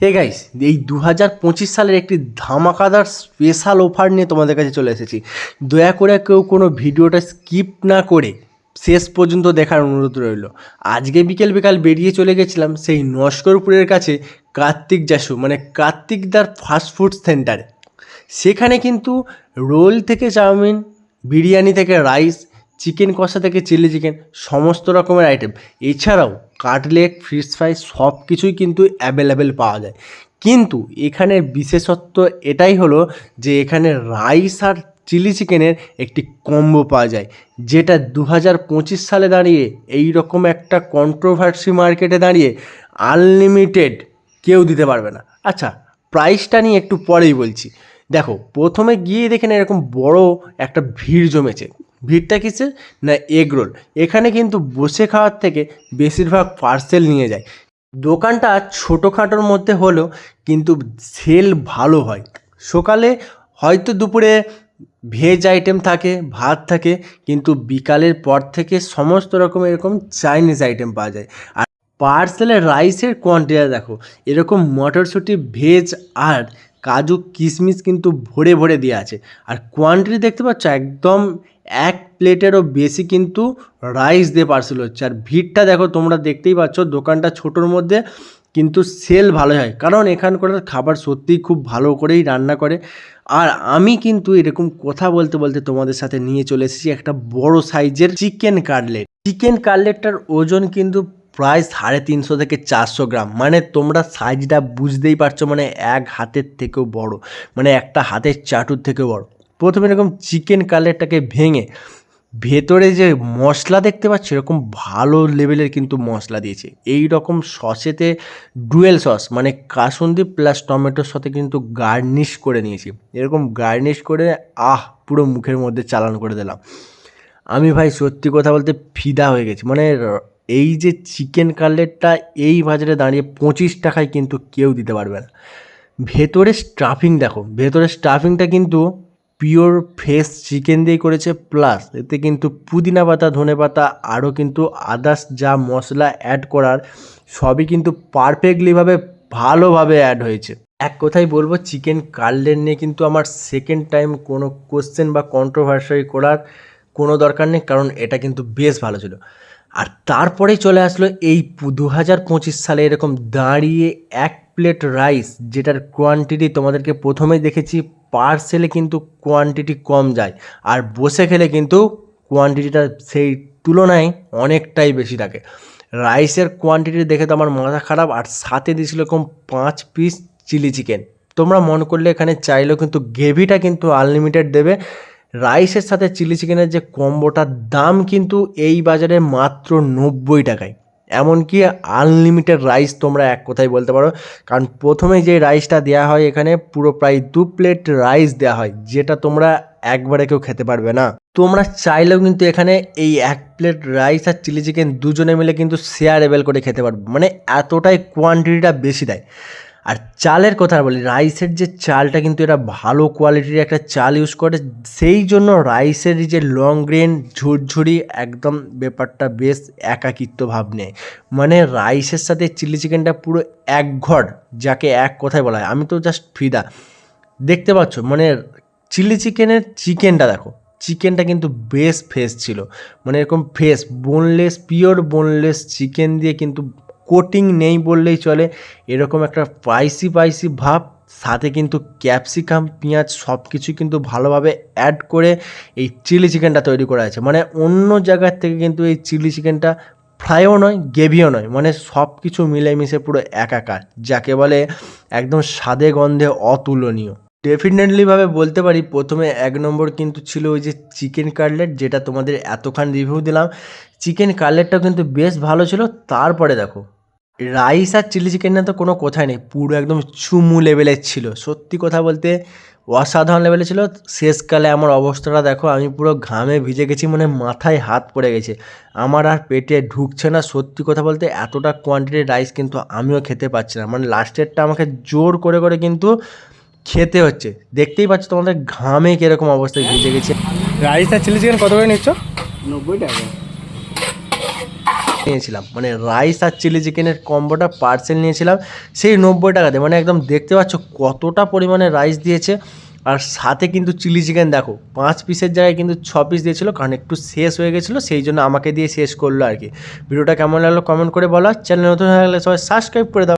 Hey guys এই দু হাজার পঁচিশ সালের একটি ধামাকাদার স্পেশাল অফার নিয়ে তোমাদের কাছে চলে এসেছি। দয়া করে কেউ কোনো ভিডিওটা স্কিপ না করে শেষ পর্যন্ত দেখার অনুরোধ রইল। আজকে বিকেল বিকাল বেরিয়ে চলে গেছিলাম সেই নস্করপুরের কাছে কার্তিক জাসু মানে কার্তিকদার ফাস্টফুড সেন্টারে সেখানে কিন্তু রোল থেকে চাউমিন, বিরিয়ানি থেকে রাইস চিকেন কষা থেকে চিলি চিকেন, সমস্ত রকমের আইটেম এছাড়াও কাটলেট ফিশ ফ্রাই সব কিছুই কিন্তু অ্যাভেলেবেল পাওয়া যায়। কিন্তু এখানে বিশেষত্ব এটাই হলো যে এখানে রাইস আর চিলি চিকেনের একটি কম্বো পাওয়া যায়, যেটা দু হাজার পঁচিশ সালে দাঁড়িয়ে এই রকম একটা কন্ট্রোভার্সি মার্কেটে দাঁড়িয়ে আনলিমিটেড কেউ দিতে পারবে না। আচ্ছা প্রাইসটা নিয়ে একটু পরেই বলছি। দেখো, প্রথমে গিয়ে দেখেন এরকম বড় একটা ভিড় জমেছে। ভিড়টা কিসের? না এগ রোল এখানে কিন্তু বসে খাওয়ার থেকে বেশিরভাগ পার্সেল নিয়ে যায়। দোকানটা ছোটোখাটোর মধ্যে হলেও কিন্তু সেল ভালো হয়। সকালে হয়তো দুপুরে ভেজ আইটেম থাকে, ভাত থাকে, কিন্তু বিকালের পর থেকে সমস্ত রকম এরকম চাইনিজ আইটেম পাওয়া যায়। আর পার্সেলে রাইসের কোয়ান্টিটি দেখো, এরকম মটরশুঁটি ভেজ আর কাজু কিশমিশ কিন্তু ভরে ভরে দেওয়া আছে। আর কোয়ান্টিটি দেখতে পাচ্ছ, একদম এক প্লেটেরও বেশি কিন্তু রাইস দিয়ে পার্সেল হচ্ছে। আর ভিড়টা দেখো, তোমরা দেখতেই পাচ্ছ, দোকানটা ছোটোর মধ্যে কিন্তু সেল ভালো হয়। কারণ এখানকার খাবার সত্যিই খুব ভালো করেই রান্না করে। আর আমি কিন্তু এরকম কথা বলতে বলতে তোমাদের সাথে নিয়ে চলে এসেছি একটা বড় সাইজের চিকেন কাটলেট চিকেন কাটলেটটার ওজন কিন্তু প্রায় সাড়ে তিনশো থেকে চারশো গ্রাম। মানে তোমরা সাইজটা বুঝতেই পারছ মানে এক হাতের থেকেও বড় মানে একটা হাতের চাটুর থেকেও বড়। প্রথমে এরকম চিকেন কাটলেটটাকে ভেঙে ভেতরে যে মশলা দেখতে পাচ্ছ, এরকম ভালো লেভেলের কিন্তু মশলা দিয়েছে। এই রকম সসেতে ডুয়েল সস মানে কাসুন্দি প্লাস টমেটোর সাথে কিন্তু গার্নিশ করে নিয়েছি। এরকম গার্নিশ করে, আহ, পুরো মুখের মধ্যে চালান করে দিলাম। আমি ভাই সত্যি কথা বলতে ফিদা হয়ে গেছি মানে এই যে চিকেন কাটলেটটা এই বাজারে দাঁড়িয়ে পঁচিশ টাকায় কিন্তু কেউ দিতে পারবে না। ভেতরে স্টাফিং দেখো ভেতরে স্টাফিংটা কিন্তু পিওর ফ্রেশ চিকেন দিয়ে করেছে প্লাস এতে কিন্তু পুদিনা পাতা, ধনে পাতা, আরও কিন্তু আদার্স যা মশলা অ্যাড করার, সবই কিন্তু পারফেক্টলিভাবে ভালোভাবে অ্যাড হয়েছে। এক কথাই বলব চিকেন কাটলেট নিয়ে কিন্তু আমার সেকেন্ড টাইম কোনো কোশ্চেন বা কন্ট্রোভার্সারি করার কোনো দরকার নেই, কারণ এটা কিন্তু বেশ ভালো ছিল। আর তারপরেই চলে আসলো এই দু হাজার পঁচিশ সালে এরকম দাঁড়িয়ে এক প্লেট রাইস, যেটার কোয়ান্টিটি তোমাদেরকে প্রথমেই দেখেছি পার্সেলে কিন্তু কোয়ান্টিটি কম যায়। আর বসে খেলে কিন্তু কোয়ান্টিটিটা সেই তুলনায় অনেকটাই বেশি থাকে। রাইসের কোয়ান্টিটি দেখে তো আমার মাথা খারাপ, আর সাথে দিয়েছিল এরকম পাঁচ পিস চিলি চিকেন তোমরা মন করলে এখানে চাইলেও কিন্তু গ্রেভিটা কিন্তু আনলিমিটেড দেবে। রাইসের সাথে চিলি চিকেনের যে কম্বোটার দাম কিন্তু এই বাজারে মাত্র নব্বই টাকায়। এমনকি আনলিমিটেড রাইস তোমরা এক কথাই বলতে পারো। কারণ প্রথমে যে রাইসটা দেওয়া হয় এখানে পুরো প্রায় দু প্লেট রাইস দেওয়া হয়, যেটা তোমরা একবারে কেউ খেতে পারবে না। তোমরা চাইলেও কিন্তু এখানে এই এক প্লেট রাইস আর চিলি চিকেন দুজনে মিলে কিন্তু শেয়ারেবেল করে খেতে পারবে। মানে এতটাই কোয়ান্টিটিটা বেশি দেয়। আর চালের কথা বলি, রাইসের যে চালটা কিন্তু এটা ভালো কোয়ালিটির একটা চাল ইউজ করে, সেই জন্য রাইসের যে লং গ্রেন ঝুরঝুরি একদম ব্যাপারটা বেশ একাকিত্ব ভাব নেয়। মানে রাইসের সাথে চিলি চিকেনটা পুরো এক ঘর, যাকে এক কথায় বলা হয়। আমি তো জাস্ট ফিদা। দেখতে পাচ্ছ? মানে চিলি চিকেনের চিকেনটা দেখো চিকেনটা কিন্তু বেশ ফ্রেশ ছিল। মানে এরকম fresh boneless pure boneless chicken দিয়ে কিন্তু কোটিং নেই বললেই চলে। এরকম একটা স্পাইসি স্পাইসি ভাব, সাথে কিন্তু ক্যাপসিকাম পেঁয়াজ সব কিছু কিন্তু ভালোভাবে অ্যাড করে এই চিলি চিকেনটা তৈরি করা আছে মানে অন্য জায়গার থেকে কিন্তু এই চিলি চিকেনটা ফ্রাইও নয় গ্রেভিও নয়। মানে সব কিছু মিলেমিশে পুরো একাকার, যাকে বলে একদম স্বাদে গন্ধে অতুলনীয়। ডেফিনেটলিভাবে বলতে পারি, প্রথমে এক নম্বর কিন্তু ছিল ওই যে চিকেন কাটলেট যেটা তোমাদের এতক্ষণ রিভিউ দিলাম। চিকেন কাটলেটটাও কিন্তু বেশ ভালো ছিল। তারপরে দেখো রাইস আর চিলি চিকেন নিয়ে তো কোনো কথাই নেই পুরো একদম চুমু লেভেলের ছিল। সত্যি কথা বলতে অসাধারণ লেভেলে ছিল। শেষকালে আমার অবস্থাটা দেখো আমি পুরো ঘামে ভিজে গেছি মানে মাথায় হাত পড়ে গেছে। আমার আর পেটে ঢুকছে না সত্যি কথা বলতে এতটা কোয়ান্টিটির রাইস কিন্তু আমিও খেতে পারছি না। মানে লাস্টেরটা আমাকে জোর করে করে কিন্তু খেতে হচ্ছে। দেখতেই পাচ্ছ তোমাদের ঘামে কীরকম অবস্থায় ভিজে গেছে। রাইস আর চিলি চিকেন কত করে নিচ্ছ? নব্বই টাকা। নিয়েছিলাম। মানে রাইস আর চিলি চিকেনের কম্বোটা পার্সেল নিয়েছিলাম, সেই নব্বই টাকাতে। মানে একদম দেখতে পাচ্ছ কতটা পরিমাণে রাইস দিয়েছে। আর সাথে কিন্তু চিলি চিকেন দেখো, পাঁচ পিসের জায়গায় কিন্তু ছ পিস দিয়েছিলো, কারণ একটু শেষ হয়ে গেছিল, সেই জন্য আমাকে দিয়ে শেষ করল আর কি। ভিডিওটা কেমন লাগল কমেন্ট করে বলো চ্যানেল নতুন হয়ে গেলে সবাই সাবস্ক্রাইব করে দাও।